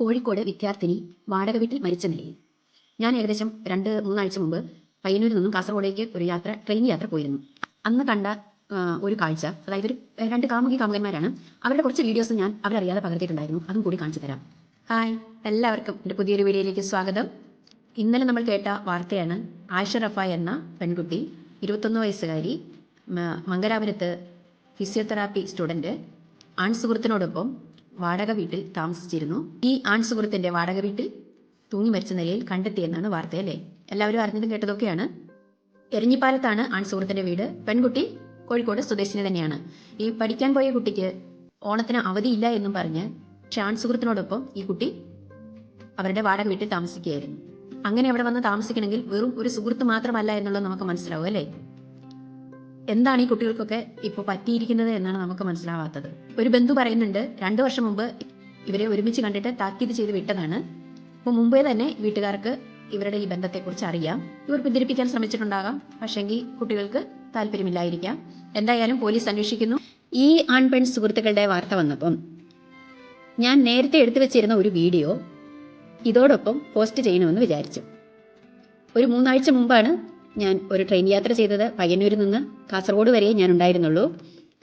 കോഴിക്കോട് വിദ്യാർത്ഥിനി വാടക വീട്ടിൽ മരിച്ച നിലയിൽ. ഞാൻ ഏകദേശം രണ്ട് മൂന്നാഴ്ച മുമ്പ് പയ്യന്നൂരിൽ നിന്നും കാസർഗോഡേക്ക് ഒരു യാത്ര ട്രെയിൻ യാത്ര പോയിരുന്നു. അന്ന് കണ്ട ഒരു കാഴ്ച അതായത് ഒരു രണ്ട് കാമുകി കാമുകന്മാരാണ്. അവരുടെ കുറച്ച് വീഡിയോസ് ഞാൻ അവരറിയാതെ പകർത്തിയിട്ടുണ്ടായിരുന്നു. അതും കൂടി കാണിച്ചു തരാം. ഹായ് എല്ലാവർക്കും എന്റെ പുതിയൊരു വീഡിയോയിലേക്ക് സ്വാഗതം. ഇന്നലെ നമ്മൾ കേട്ട വാർത്തയാണ് ആയിഷ റഫ എന്ന പെൺകുട്ടി ഇരുപത്തൊന്ന് വയസ്സുകാരി മംഗലാപുരത്ത് ഫിസിയോതെറാപ്പി സ്റ്റുഡന്റ് ആൺ സുഹൃത്തിനോടൊപ്പം വാടക വീട്ടിൽ താമസിച്ചിരുന്നു. ഈ ആൺ സുഹൃത്തിന്റെ വാടക വീട്ടിൽ തൂങ്ങി മരിച്ച നിലയിൽ കണ്ടെത്തിയെന്നാണ് വാർത്ത അല്ലേ? എല്ലാവരും അറിഞ്ഞതും കേട്ടതൊക്കെയാണ്. എരഞ്ഞിപ്പാലത്താണ് ആൺ സുഹൃത്തിന്റെ വീട്. പെൺകുട്ടി കോഴിക്കോട് സ്വദേശിനി തന്നെയാണ്. ഈ പഠിക്കാൻ പോയ കുട്ടിക്ക് ഓണത്തിന് അവധിയില്ല എന്നും പറഞ്ഞ് പക്ഷെ ആൺ സുഹൃത്തിനോടൊപ്പം ഈ കുട്ടി അവരുടെ വാടക വീട്ടിൽ താമസിക്കുകയായിരുന്നു. അങ്ങനെ അവിടെ വന്ന് താമസിക്കണമെങ്കിൽ വെറും ഒരു സുഹൃത്ത് മാത്രമല്ല എന്നുള്ളത് നമുക്ക് മനസ്സിലാവും അല്ലേ? എന്താണ് ഈ കുട്ടികൾക്കൊക്കെ ഇപ്പോൾ പറ്റിയിരിക്കുന്നത് എന്നാണ് നമുക്ക് മനസ്സിലാവാത്തത്. ഒരു ബന്ധു പറയുന്നുണ്ട് രണ്ടു വർഷം മുമ്പ് ഇവരെ ഒരുമിച്ച് കണ്ടിട്ട് താക്കീത് ചെയ്ത് വിട്ടതാണ്. അപ്പോൾ മുമ്പേ തന്നെ വീട്ടുകാർക്ക് ഇവരുടെ ഈ ബന്ധത്തെക്കുറിച്ച് അറിയാം. ഇവർ പിന്തിരിപ്പിക്കാൻ ശ്രമിച്ചിട്ടുണ്ടാകാം. പക്ഷെങ്കിൽ കുട്ടികൾക്ക് താല്പര്യമില്ലായിരിക്കാം. എന്തായാലും പോലീസ് അന്വേഷിക്കുന്നു. ഈ ആൺ പെൺ സുഹൃത്തുക്കളുടെ വാർത്ത വന്നപ്പം ഞാൻ നേരത്തെ എടുത്തു വെച്ചിരുന്ന ഒരു വീഡിയോ ഇതോടൊപ്പം പോസ്റ്റ് ചെയ്യണമെന്ന് വിചാരിച്ചു. ഒരു മൂന്നാഴ്ച മുമ്പാണ് ഞാൻ ഒരു ട്രെയിൻ യാത്ര ചെയ്തത് പയ്യന്നൂരിൽ നിന്ന് കാസർഗോഡ് വരെ ഞാൻ ഉണ്ടായിരുന്നുള്ളൂ.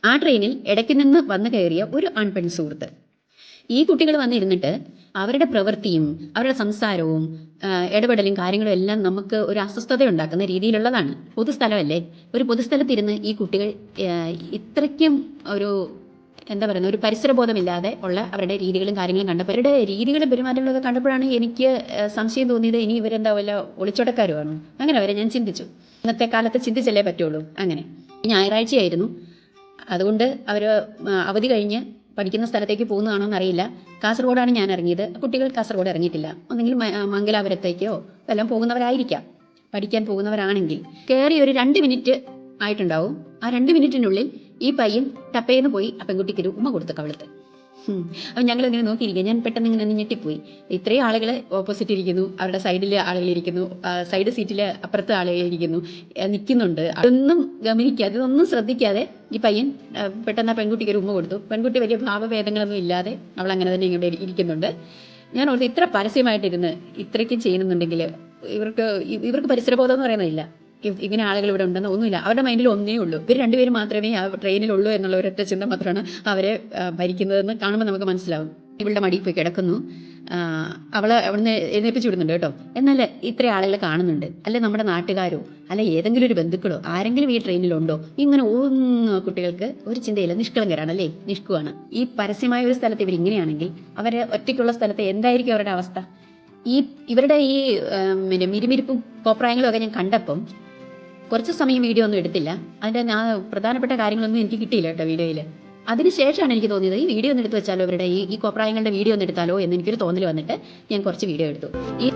ആ ട്രെയിനിൽ ഇടയ്ക്ക് നിന്ന് വന്നു കയറിയ ഒരു ആൺപെൺ സുഹൃത്ത്. ഈ കുട്ടികൾ വന്നിരുന്നിട്ട് അവരുടെ പ്രവൃത്തിയും അവരുടെ സംസാരവും ഇടപെടലും കാര്യങ്ങളും എല്ലാം നമുക്ക് ഒരു അസ്വസ്ഥത ഉണ്ടാക്കുന്ന രീതിയിലുള്ളതാണ്. പൊതുസ്ഥലമല്ലേ ഒരു പൊതുസ്ഥലത്തിരുന്ന് ഈ കുട്ടികൾ ഇത്രയ്ക്കും ഒരു എന്താ പറയുന്നത് ഒരു പരിസരബോധമില്ലാതെ ഉള്ള അവരുടെ രീതികളും കാര്യങ്ങളും കണ്ടപ്പോൾ അവരുടെ രീതികളും പെരുമാറ്റങ്ങളൊക്കെ കണ്ടപ്പോഴാണ് എനിക്ക് സംശയം തോന്നിയത് ഇനി ഇവരെന്താ വല്ല ഒളിച്ചോട്ടക്കാരുമാണോ? അങ്ങനെ വരെ ഞാൻ ചിന്തിച്ചു. ഇന്നത്തെ കാലത്ത് ചിന്തിച്ചല്ലേ പറ്റുള്ളൂ അങ്ങനെ. ഞായറാഴ്ചയായിരുന്നു. അതുകൊണ്ട് അവർ അവധി കഴിഞ്ഞ് പഠിക്കുന്ന സ്ഥലത്തേക്ക് പോകുന്നതാണോ എന്നറിയില്ല. കാസർഗോഡാണ് ഞാൻ ഇറങ്ങിയത്. കുട്ടികൾ കാസർഗോഡ് ഇറങ്ങിയിട്ടില്ല. ഒന്നെങ്കിൽ മംഗലാപുരത്തേക്കോ എല്ലാം പോകുന്നവരായിരിക്കാം. പഠിക്കാൻ പോകുന്നവരാണെങ്കിൽ. കയറി ഒരു രണ്ട് മിനിറ്റ് ആയിട്ടുണ്ടാവും. ആ രണ്ട് മിനിറ്റിനുള്ളിൽ ഈ പയ്യൻ ടപ്പേന്ന് പോയി ആ പെൺകുട്ടിക്ക് ഒരു ഉമ്മ കൊടുത്തു കവിളത്ത്. അപ്പൊ ഞങ്ങൾ ഇങ്ങനെ നോക്കിയിരിക്കുക ഞാൻ പെട്ടെന്ന് ഇങ്ങനെ ഞെട്ടിപ്പോയി. ഇത്രയും ആളുകൾ ഓപ്പോസിറ്റ് ഇരിക്കുന്നു. അവരുടെ സൈഡിൽ ആളുകൾ ഇരിക്കുന്നു. സൈഡ് സീറ്റിൽ അപ്പുറത്ത് ആളുകൾ ഇരിക്കുന്നു. നിൽക്കുന്നുണ്ട് അതൊന്നും ഗമനിക്കാതെ ഇതൊന്നും ശ്രദ്ധിക്കാതെ ഈ പയ്യൻ പെട്ടെന്ന് ആ പെൺകുട്ടിക്ക് ഒരു ഉമ്മ കൊടുത്തു. പെൺകുട്ടി വലിയ ഭാവഭേദങ്ങളൊന്നും ഇല്ലാതെ അവൾ അങ്ങനെ തന്നെ ഇങ്ങോട്ട് ഇരിക്കുന്നുണ്ട്. ഞാൻ ഓർത്ത് ഇത്ര പരസ്യമായിട്ടിരുന്ന് ഇത്രയ്ക്കും ചെയ്യുന്നുണ്ടെങ്കിൽ ഇവർക്ക് ഇവർക്ക് പരിസരബോധം എന്ന് പറയുന്നതില്ല. ഇ- ഇങ്ങനെ ആളുകൾ ഇവിടെ ഉണ്ടെന്ന് ഒന്നുമില്ല. അവരുടെ മൈൻഡിൽ ഒന്നേ ഉള്ളൂ. ഇവർ രണ്ടുപേരും മാത്രമേ ആ ട്രെയിനിലുള്ളൂ എന്നുള്ള ഒരൊറ്റ ചിന്ത മാത്രമാണ് അവരെ ഭരിക്കുന്നതെന്ന് കാണുമ്പോൾ നമുക്ക് മനസ്സിലാവും. ഇവളുടെ മടിയിൽ പോയി കിടക്കുന്നു. അവളെ അവിടുന്ന് എഴുന്നേപ്പിച്ചു വിടുന്നുണ്ട് കേട്ടോ. എന്നാൽ ഇത്ര ആളുകൾ കാണുന്നുണ്ട്. അല്ലെ നമ്മുടെ നാട്ടുകാരോ അല്ലെ ഏതെങ്കിലും ഒരു ബന്ധുക്കളോ ആരെങ്കിലും ഈ ട്രെയിനിലുണ്ടോ ഇങ്ങനെ ഒന്നും കുട്ടികൾക്ക് ഒരു ചിന്തയില്ല. നിഷ്കളങ്കരാണ് അല്ലേ നിഷ്കുവാണ്. ഈ പരസ്യമായ ഒരു സ്ഥലത്ത് ഇവർ ഇങ്ങനെയാണെങ്കിൽ അവരെ ഒറ്റയ്ക്കുള്ള സ്ഥലത്ത് എന്തായിരിക്കും അവരുടെ അവസ്ഥ? ഈ ഇവരുടെ ഈ പിന്നെ മിരിമിരിപ്പും കോപ്രായങ്ങളും ഒക്കെ ഞാൻ കണ്ടപ്പം കുറച്ച് സമയം വീഡിയോ ഒന്നും എടുത്തില്ല. അതിന്റെ ഞാൻ പ്രധാനപ്പെട്ട കാര്യങ്ങളൊന്നും എനിക്ക് കിട്ടിയില്ല കേട്ടോ വീഡിയോയിൽ അതിനുശേഷമാണ് എനിക്ക് തോന്നിയത് ഈ വീഡിയോ ഒന്ന് എടുത്ത് വെച്ചാലോ ഇവരുടെ ഈ ഈ കോപ്രായങ്ങളുടെ വീഡിയോ ഒന്ന് എടുത്താലോ എന്ന് എനിക്കൊരു തോന്നൽ വന്നിട്ട് ഞാൻ കുറച്ച് വീഡിയോ എടുത്തു. ഈ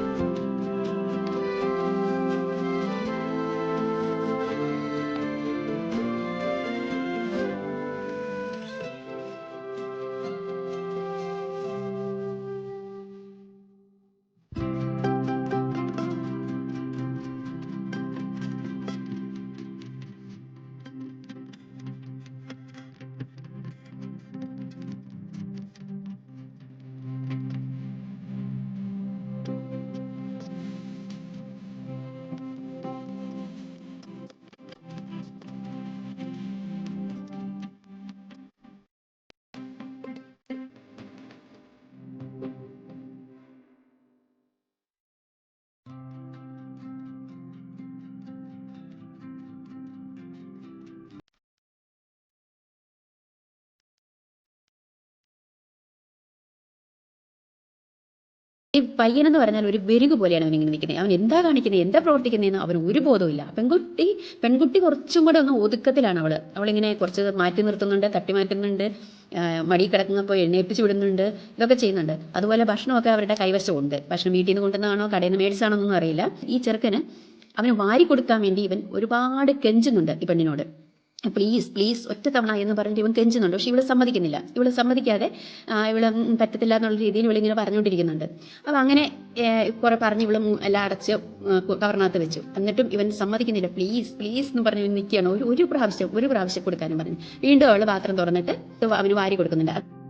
ഈ പയ്യനെന്ന് പറഞ്ഞാൽ ഒരു വെരുക് പോലെയാണ് അവൻ ഇങ്ങനെ നിൽക്കുന്നത്. അവൻ എന്താ കാണിക്കുന്നത് എന്താ പ്രവർത്തിക്കുന്നതെന്ന് അവന് ഒരു ബോധവുമില്ല. പെൺകുട്ടി പെൺകുട്ടി കുറച്ചും കൂടെ ഒന്ന് ഒതുക്കത്തിലാണ് അവൾ അവളിങ്ങനെ കുറച്ച് മാറ്റി നിർത്തുന്നുണ്ട് തട്ടി മാറ്റുന്നുണ്ട് മടി കിടക്കുന്നപ്പോൾ എഴുന്നേൽപ്പിച്ച് വിടുന്നുണ്ട് ഇതൊക്കെ ചെയ്യുന്നുണ്ട്. അതുപോലെ ഭക്ഷണമൊക്കെ അവരുടെ കൈവശമുണ്ട്. ഭക്ഷണം വീട്ടിൽ നിന്ന് കൊണ്ടുവന്നതാണോ കടയിൽ നിന്ന് മേടിച്ചാണോ എന്നൊന്നും അറിയില്ല. ഈ ചെറുക്കന് അവന് വാരി കൊടുക്കാൻ വേണ്ടി ഇവൻ ഒരുപാട് കെഞ്ചുന്നുണ്ട് ഈ പെണ്ണിനോട്. പ്ലീസ് പ്ലീസ് ഒറ്റത്തവണ തവണ എന്ന് പറഞ്ഞിട്ട് ഇവൻ കെഞ്ചുന്നുണ്ട്. പക്ഷെ ഇവൾ സമ്മതിക്കുന്നില്ല. ഇവൾ സമ്മതിക്കാതെ ഇവൾ പറ്റത്തില്ല എന്നുള്ള രീതിയിൽ ഇവളിങ്ങനെ പറഞ്ഞുകൊണ്ടിരിക്കുന്നുണ്ട്. അപ്പം അങ്ങനെ കുറെ പറഞ്ഞ് ഇവൾ എല്ലാം അടച്ച് കവറിനകത്ത് വെച്ചു. എന്നിട്ടും ഇവൻ സമ്മതിക്കുന്നില്ല. പ്ലീസ് പ്ലീസ് എന്ന് പറഞ്ഞ് നിൽക്കുകയാണ്. ഒരു ഒരു പ്രാവശ്യം ഒരു പ്രാവശ്യം കൊടുക്കാനും പറഞ്ഞു. വീണ്ടും അവൾ പാത്രം തുറന്നിട്ട് അവന് വാരി കൊടുക്കുന്നുണ്ട്.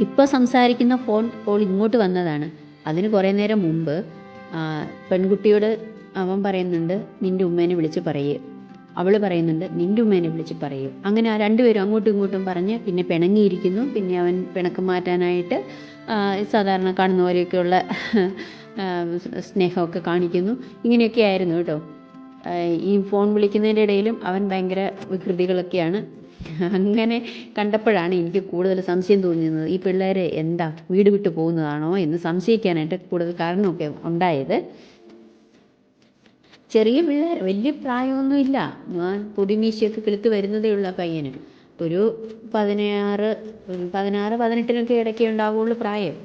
ഇപ്പോൾ സംസാരിക്കുന്ന ഫോൺ കോൾ ഇങ്ങോട്ട് വന്നതാണ്. അതിന് കുറേ നേരം മുമ്പ് പെൺകുട്ടിയോട് അവൻ പറയുന്നുണ്ട് നിന്റെ ഉമ്മേനെ വിളിച്ച് പറയേ. അവൾ പറയുന്നുണ്ട് നിന്റെ ഉമ്മേനെ വിളിച്ച് പറയേ. അങ്ങനെ ആ രണ്ടുപേരും അങ്ങോട്ടും ഇങ്ങോട്ടും പറഞ്ഞ് പിന്നെ പിണങ്ങിയിരിക്കുന്നു. പിന്നെ അവൻ പിണക്കം മാറ്റാനായിട്ട് സാധാരണ കാണുന്ന പോലെയൊക്കെയുള്ള സ്നേഹമൊക്കെ കാണിക്കുന്നു. ഇങ്ങനെയൊക്കെ ആയിരുന്നു കേട്ടോ ഈ ഫോൺ വിളിക്കുന്നതിന്റെ ഇടയിലും അവൻ ഭയങ്കര വികൃതികളൊക്കെയാണ് അങ്ങനെ കണ്ടപ്പോഴാണ് എനിക്ക് കൂടുതൽ സംശയം തോന്നിയത് ഈ പിള്ളേരെ എന്താ വീട് വിട്ടു പോകുന്നതാണോ എന്ന് സംശയിക്കാനായിട്ട് കൂടുതൽ കാരണമൊക്കെ ഉണ്ടായത്. ചെറിയ പിള്ളേർ വലിയ പ്രായമൊന്നുമില്ല. പൊടിമീശയൊക്കെ കിളുത്ത് വരുന്നതേ ഉള്ള പയ്യന്. ഒരു പതിനാറ് പതിനാറ് പതിനെട്ടിനൊക്കെ ഇടയ്ക്കേ ഉണ്ടാവുള്ളൂ പ്രായം.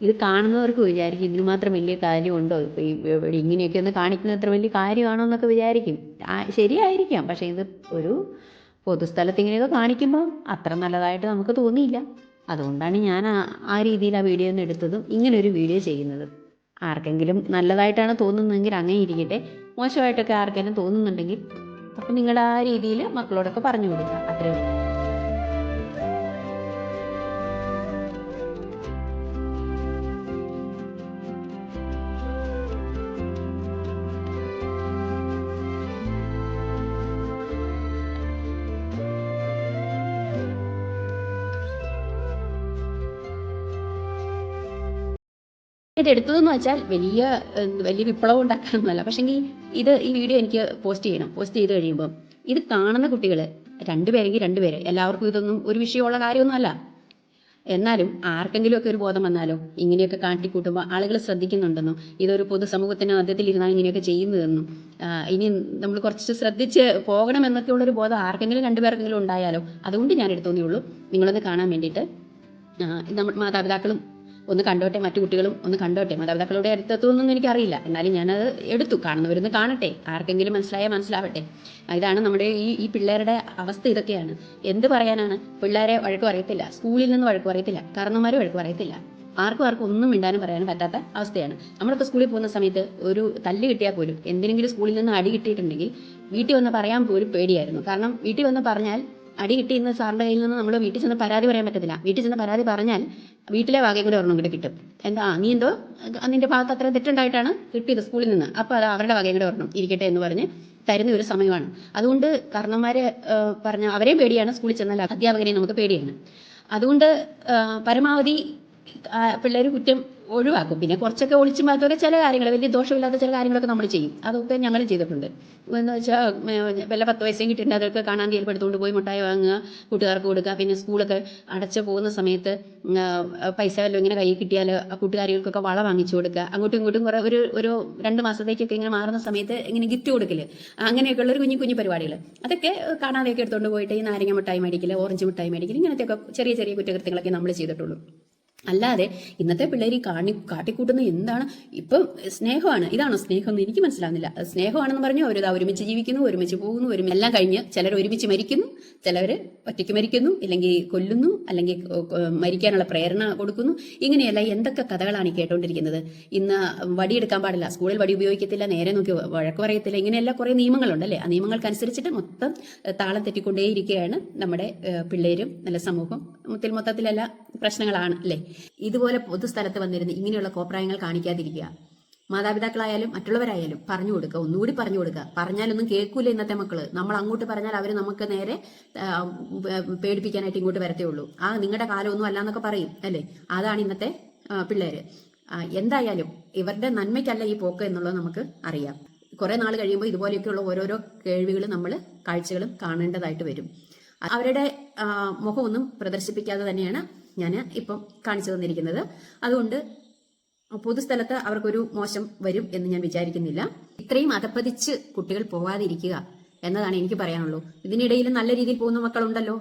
ഇത് കാണുന്നവർക്ക് വിചാരിക്കും ഇതിന് മാത്രം വലിയ കാര്യമുണ്ടോ? ഈ ഇങ്ങനെയൊക്കെ ഒന്ന് കാണിക്കുന്നത് അത്ര വലിയ കാര്യമാണോ എന്നൊക്കെ വിചാരിക്കും. ശരിയായിരിക്കാം. പക്ഷേ ഇത് ഒരു പൊതുസ്ഥലത്ത് ഇങ്ങനെയൊക്കെ കാണിക്കുമ്പോൾ അത്ര നല്ലതായിട്ട് നമുക്ക് തോന്നിയില്ല. അതുകൊണ്ടാണ് ഞാൻ ആ- രീതിയിൽ ആ വീഡിയോ ഒന്ന് എടുത്തതും ഇങ്ങനൊരു വീഡിയോ ചെയ്യുന്നത്. ആർക്കെങ്കിലും നല്ലതായിട്ടാണ് തോന്നുന്നതെങ്കിൽ അങ്ങനെ ഇരിക്കട്ടെ. മോശമായിട്ടൊക്കെ ആർക്കെങ്കിലും തോന്നുന്നുണ്ടെങ്കിൽ അപ്പം നിങ്ങൾ ആ രീതിയിൽ മക്കളോടൊക്കെ പറഞ്ഞു കൊടുക്കുക. അത്രേ ഉള്ളൂ. ഇത് എടുത്തതെന്ന് വെച്ചാൽ വലിയ വലിയ വിപ്ലവം ഉണ്ടാക്കാനൊന്നുമല്ല. പക്ഷേങ്കിൽ ഇത് ഈ വീഡിയോ എനിക്ക് പോസ്റ്റ് ചെയ്യണം. പോസ്റ്റ് ചെയ്ത് കഴിയുമ്പോൾ ഇത് കാണുന്ന കുട്ടികൾ രണ്ടുപേരെങ്കിൽ രണ്ടുപേര് എല്ലാവർക്കും ഇതൊന്നും ഒരു വിഷയമുള്ള കാര്യമൊന്നുമല്ല. എന്നാലും ആർക്കെങ്കിലുമൊക്കെ ഒരു ബോധം വന്നാലോ ഇങ്ങനെയൊക്കെ കാട്ടിക്കൂട്ടുമ്പോൾ ആളുകൾ ശ്രദ്ധിക്കുന്നുണ്ടെന്നും ഇതൊരു പൊതുസമൂഹത്തിന് മധ്യത്തിൽ ഇരുന്നാൽ ഇങ്ങനെയൊക്കെ ചെയ്യുന്നതെന്നും ഇനി നമ്മൾ കുറച്ച് ശ്രദ്ധിച്ച് പോകണമെന്നൊക്കെ ഉള്ളൊരു ബോധം ആർക്കെങ്കിലും രണ്ടുപേർക്കെങ്കിലും ഉണ്ടായാലോ അതുകൊണ്ട് ഞാൻ എടുത്തോന്നേ ഉള്ളൂ. നിങ്ങളൊന്ന് കാണാൻ വേണ്ടിയിട്ട് നമ്മൾ മാതാപിതാക്കളും ഒന്ന് കണ്ടോട്ടെ മറ്റു കുട്ടികളും ഒന്ന് കണ്ടോട്ടെ മാതാപിതാക്കളുടെ അടുത്തെത്തുമെന്നൊന്നും എനിക്കറിയില്ല. എന്നാലും ഞാനത് എടുത്തു. കാണുന്നവരൊന്ന് കാണട്ടെ. ആർക്കെങ്കിലും മനസ്സിലായാൽ മനസ്സിലാവട്ടെ. ഇതാണ് നമ്മുടെ ഈ ഈ പിള്ളേരുടെ അവസ്ഥ ഇതൊക്കെയാണ്. എന്ത് പറയാനാണ്? പിള്ളേരെ വഴക്ക് പറയത്തില്ല. സ്കൂളിൽ നിന്ന് വഴക്ക് പറയത്തില്ല. കാരണന്മാർ വഴക്ക് പറയത്തില്ല. ആർക്കും ആർക്കും ഒന്നും മിണ്ടാനും പറയാനും പറ്റാത്ത അവസ്ഥയാണ്. നമ്മളൊക്കെ സ്കൂളിൽ പോകുന്ന സമയത്ത് ഒരു തല്ല് കിട്ടിയാൽ പോലും എന്തിനെങ്കിലും സ്കൂളിൽ നിന്ന് അടി കിട്ടിയിട്ടുണ്ടെങ്കിൽ വീട്ടിൽ വന്ന് പറയാൻ പോലും പേടിയായിരുന്നു. കാരണം വീട്ടിൽ വന്ന് പറഞ്ഞാൽ അടി കിട്ടിയിരുന്ന സാറിന്റെ കയ്യിൽ നിന്ന് നമ്മൾ വീട്ടിൽ ചെന്ന് പരാതി പറയാൻ പറ്റത്തില്ല. വീട്ടിൽ ചെന്ന് പരാതി പറഞ്ഞാൽ വീട്ടിലെ വകയും കൂടെ ഒരെണ്ണം കൂടെ കിട്ടും. എന്താ? നീ എന്തോ? നിന്റെ ഭാഗത്ത് അത്ര തെറ്റുണ്ടായിട്ടാണ് കിട്ടിയത് സ്കൂളിൽ നിന്ന്. അപ്പോൾ അത് അവരുടെ വകയും കൂടെ ഒരെണ്ണം ഇരിക്കട്ടെ എന്ന് പറഞ്ഞ് തരുന്ന ഒരു സമയമാണ്. അതുകൊണ്ട് കർണന്മാരെ പറഞ്ഞ അവരെയും പേടിയാണ് സ്കൂളിൽ ചെന്നാൽ അധ്യാപകരെയും നമുക്ക് പേടിയാണ്. അതുകൊണ്ട് പരമാവധി പിള്ളേർ കുറ്റം ഒഴിവാക്കും പിന്നെ കുറച്ചൊക്കെ ഒളിച്ച് മാത്രമേ ചില കാര്യങ്ങൾ വലിയ ദോഷമില്ലാത്ത ചില കാര്യങ്ങളൊക്കെ നമ്മൾ ചെയ്യും. അതൊക്കെ ഞങ്ങളും ചെയ്തിട്ടുണ്ട്. എന്ന് വെച്ചാൽ വല്ല പത്ത് പൈസയും കിട്ടിയിട്ടുണ്ട്. അതൊക്കെ കാണാൻ കയ്യിൽ എടുത്തുകൊണ്ട് പോയി മുട്ടായി വാങ്ങുക കൂട്ടുകാർക്ക് കൊടുക്കുക. പിന്നെ സ്കൂളൊക്കെ അടച്ചു പോകുന്ന സമയത്ത് പൈസ വല്ലതും ഇങ്ങനെ കയ്യിൽ കിട്ടിയാൽ കൂട്ടുകാരികൾക്കൊക്കെ വള വാങ്ങിച്ചു കൊടുക്കുക. അങ്ങോട്ടും ഇങ്ങോട്ടും കുറേ ഒരു ഒരു രണ്ട് മാസത്തേക്കൊക്കെ ഇങ്ങനെ മാറുന്ന സമയത്ത് ഇങ്ങനെ ഗിഫ്റ്റ് കൊടുക്കൽ അങ്ങനെയൊക്കെയുള്ള ഒരു കുഞ്ഞു കുഞ്ഞു പരിപാടികൾ അതൊക്കെ കാണാതെയൊക്കെ എടുത്തുകൊണ്ട് പോയിട്ട് ഈ നാരങ്ങ മുട്ടായി മേടിക്കൽ ഓറഞ്ച് മുട്ടായി മേടിക്കൽ ഇങ്ങനത്തെയൊക്കെ ചെറിയ ചെറിയ കുറ്റകൃത്യങ്ങളൊക്കെ നമ്മൾ ചെയ്തിട്ടുള്ളൂ. അല്ലാതെ ഇന്നത്തെ പിള്ളേർ ഈ കാണി കാട്ടിക്കൂട്ടുന്ന എന്താണ്? ഇപ്പം സ്നേഹമാണ്. ഇതാണോ സ്നേഹം എന്ന് എനിക്ക് മനസ്സിലാവുന്നില്ല. സ്നേഹമാണെന്ന് പറഞ്ഞു അവരിതാ ഒരുമിച്ച് ജീവിക്കുന്നു ഒരുമിച്ച് പോകുന്നു ഒരുമിച്ച് എല്ലാം കഴിഞ്ഞ് ചിലർ ഒരുമിച്ച് മരിക്കുന്നു ചിലവർ ഒറ്റയ്ക്ക് മരിക്കുന്നു ഇല്ലെങ്കിൽ കൊല്ലുന്നു അല്ലെങ്കിൽ മരിക്കാനുള്ള പ്രേരണ കൊടുക്കുന്നു. ഇങ്ങനെയല്ല എന്തൊക്കെ കഥകളാണ് ഈ കേട്ടോണ്ടിരിക്കുന്നത്? ഇന്ന് വടിയെടുക്കാൻ പാടില്ല സ്കൂളിൽ വടി ഉപയോഗിക്കത്തില്ല നേരെ നോക്കി വഴക്ക് പറയത്തില്ല ഇങ്ങനെയല്ല കുറേ നിയമങ്ങളുണ്ടല്ലേ? ആ നിയമങ്ങൾക്കനുസരിച്ചിട്ട് മൊത്തം താളം തെറ്റിക്കൊണ്ടേയിരിക്കുകയാണ് നമ്മുടെ പിള്ളേരും നല്ല സമൂഹം മൊത്തത്തിലല്ല പ്രശ്നങ്ങളാണ് അല്ലേ? ഇതുപോലെ പൊതുസ്ഥലത്ത് വന്നിരുന്ന് ഇങ്ങനെയുള്ള കോപ്രായങ്ങൾ കാണിക്കാതിരിക്കുക. മാതാപിതാക്കളായാലും മറ്റുള്ളവരായാലും പറഞ്ഞു കൊടുക്കുക. ഒന്നുകൂടി പറഞ്ഞു കൊടുക്കുക. പറഞ്ഞാലൊന്നും കേൾക്കൂല ഇന്നത്തെ മക്കൾ. നമ്മൾ അങ്ങോട്ട് പറഞ്ഞാൽ അവർ നമുക്ക് നേരെ പേടിപ്പിക്കാനായിട്ട് ഇങ്ങോട്ട് വരത്തേ ഉള്ളൂ. ആ നിങ്ങളുടെ കാലമൊന്നും അല്ല എന്നൊക്കെ പറയും അല്ലേ? അതാണ് ഇന്നത്തെ പിള്ളേര്. എന്തായാലും ഇവരുടെ നന്മയ്ക്കല്ല ഈ പോക്ക് എന്നുള്ളത് നമുക്ക് അറിയാം. കുറെ നാൾ കഴിയുമ്പോൾ ഇതുപോലെയൊക്കെയുള്ള ഓരോരോ കേൾവികളും നമ്മൾ കാഴ്ചകളും കാണേണ്ടതായിട്ട് വരും. അവരുടെ മുഖമൊന്നും പ്രദർശിപ്പിക്കാതെ തന്നെയാണ് ഞാൻ ഇപ്പം കാണിച്ചു തന്നിരിക്കുന്നത്. അതുകൊണ്ട് പൊതുസ്ഥലത്ത് അവർക്കൊരു മോശം വരും എന്ന് ഞാൻ വിചാരിക്കുന്നില്ല. ഇത്രയും അധപ്പതിച്ച് കുട്ടികൾ പോവാതിരിക്കുക എന്നതാണ് എനിക്ക് പറയാനുള്ളൂ. ഇതിനിടയിൽ നല്ല രീതിയിൽ പോകുന്ന മക്കളുണ്ടല്ലോ.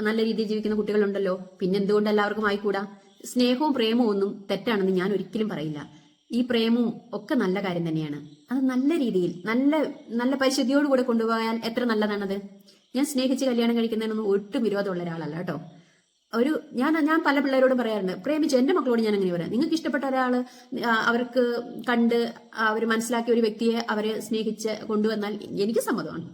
നല്ല രീതിയിൽ ജീവിക്കുന്ന കുട്ടികളുണ്ടല്ലോ. പിന്നെ എന്തുകൊണ്ട് എല്ലാവർക്കും ആയിക്കൂടാ? സ്നേഹവും പ്രേമവും ഒന്നും തെറ്റാണെന്ന് ഞാൻ ഒരിക്കലും പറയില്ല. ഈ പ്രേമവും ഒക്കെ നല്ല കാര്യം തന്നെയാണ്. അത് നല്ല രീതിയിൽ നല്ല നല്ല പരിശുദ്ധിയോടുകൂടെ കൊണ്ടുപോയാൽ എത്ര നല്ലതാണത്? ഞാൻ സ്നേഹിച്ച് കല്യാണം കഴിക്കുന്നതിനൊന്നും ഒട്ടും വിരോധമുള്ള ഒരാളല്ല കേട്ടോ. ഒരു ഞാൻ ഞാൻ പല പിള്ളേരോടും പറയാറുണ്ട് പ്രേമിച്ച് എന്റെ മക്കളോട് ഞാൻ അങ്ങനെ പറയാം നിങ്ങൾക്ക് ഇഷ്ടപ്പെട്ട ഒരാൾ അവർക്ക് കണ്ട് അവർ മനസ്സിലാക്കിയ ഒരു വ്യക്തിയെ അവരെ സ്നേഹിച്ച് കൊണ്ടുവന്നാൽ എനിക്ക് സമ്മതമാണ്.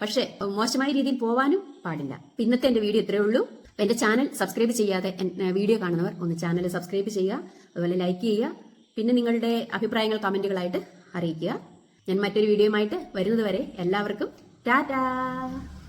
പക്ഷേ മോശമായ രീതിയിൽ പോവാനും പാടില്ല. ഇന്നത്തെ എന്റെ വീഡിയോ ഇത്രയേ ഉള്ളൂ. എന്റെ ചാനൽ സബ്സ്ക്രൈബ് ചെയ്യാതെ വീഡിയോ കാണുന്നവർ ഒന്ന് ചാനൽ സബ്സ്ക്രൈബ് ചെയ്യുക അതുപോലെ ലൈക്ക് ചെയ്യുക പിന്നെ നിങ്ങളുടെ അഭിപ്രായങ്ങൾ കമന്റുകളായിട്ട് അറിയിക്കുക. ഞാൻ മറ്റൊരു വീഡിയോയുമായിട്ട് വരെ എല്ലാവർക്കും ടാറ്റാ!